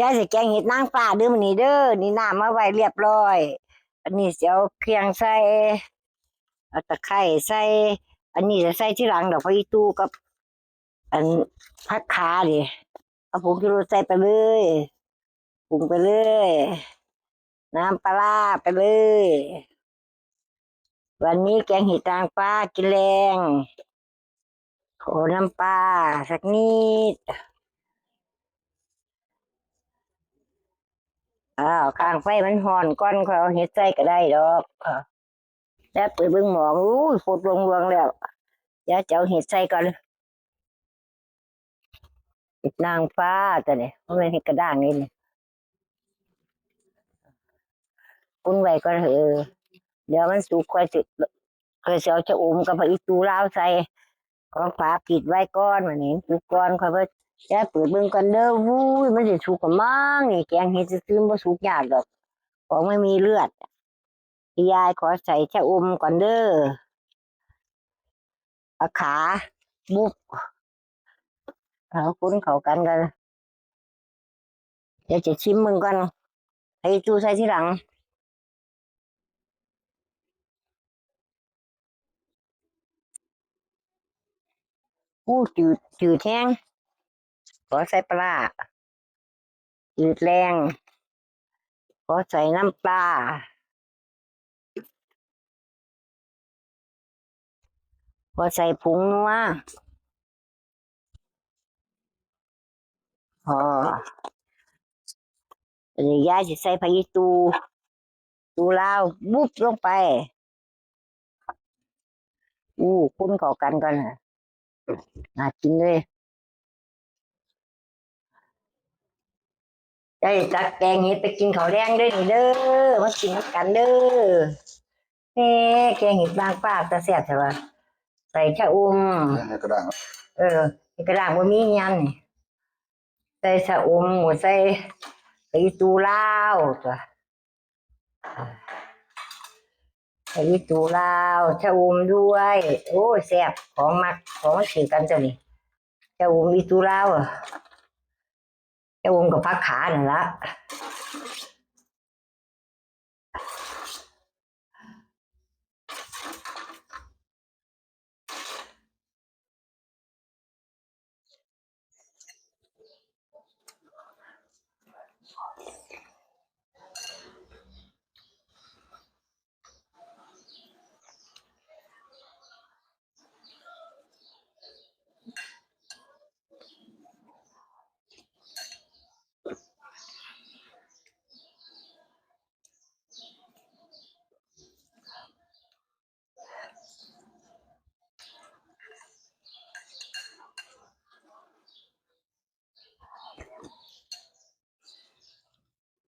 ยายสิแกงเห็ดนางฟ้าเด้อมื้อนี้เด้อนี่น้ำมาไว้เรียบร้อย อันนี้สิเอาเครื่องใส่เอาตะไคร้ใส่ อันนี้จะใส่ที่หลังดอกพะอีตู้กับ อันผักขาดิเอาผงชูรสใส่ไปเลยปรุงไปเลย น้ำปลาร้าไปเลย วันนี้แกงเห็ดนางฟ้ากินแรงโขน้ำปลาสักนิด อ้าวข้างไฟมันห่อนก้อนเขาเอาเฮ็ดใส่ก็ได้ดอกอ่าแล้วเปิดเบิ่งหมองอู้ยฝดลงรวงแล้วเดี๋ยวจะเอาเห็ดใส่ก่อนเห็ดนางฟ้าตัวนี้เพราะมันเห็ดกระด้างนี่นี่อุ่นไว้ก่อนเถอะเดี๋ยวมันสุกค่อยสิค่อยสิเอาจะอมกับผักอีตูลาวใส่ของฝาปิดไว้ก่อนวันนี้สุกก่อนค่อยเพิ่ นเดี๋ยวเปิดเบิ่งก่อนเด้อวู้ยมันสิสุกกับมั่งนี่แกงเห็ดซื่อบ่สุกยากดอกของไม่มีเลือดยายขอใส่ชะอมก่อนเด้ออาขา บุบเอาคุ้นเขากันกันเดี๋ยวจะชิมมึงก่อนให้จูใส่ที่หลังอู้จืดจืดแห้ง ขอใส่ปลาร้าจืดแรงขอใส่น้ำปลาพอใส่ผงนัวพอเดี๋ยวยายจะใส่ผักอีตู ตูลาวบุบลงไป อู้คุ้นเข้ากันก่อนนะน่ากินเลย ได้จัดแกงเห็ดไปกินข้าวแดงด้วยนี่เด้อมากินกันเด้อเฮ้แกงเห็ดบางป้าตาแซ่บใช่ปะใส่ชะอมให้กระด้างเออกระดาษบ่มีหยังนี่ใส่สะอมหัวใส่ใส่ตูลาวจ้ะใส่ตูลาวชะอมด้วย โอ้แซ่บของมักของมันถือกันจ้ะนี่ชะอมอีตูลาวอะ แต่วงกับพักขานั่นละ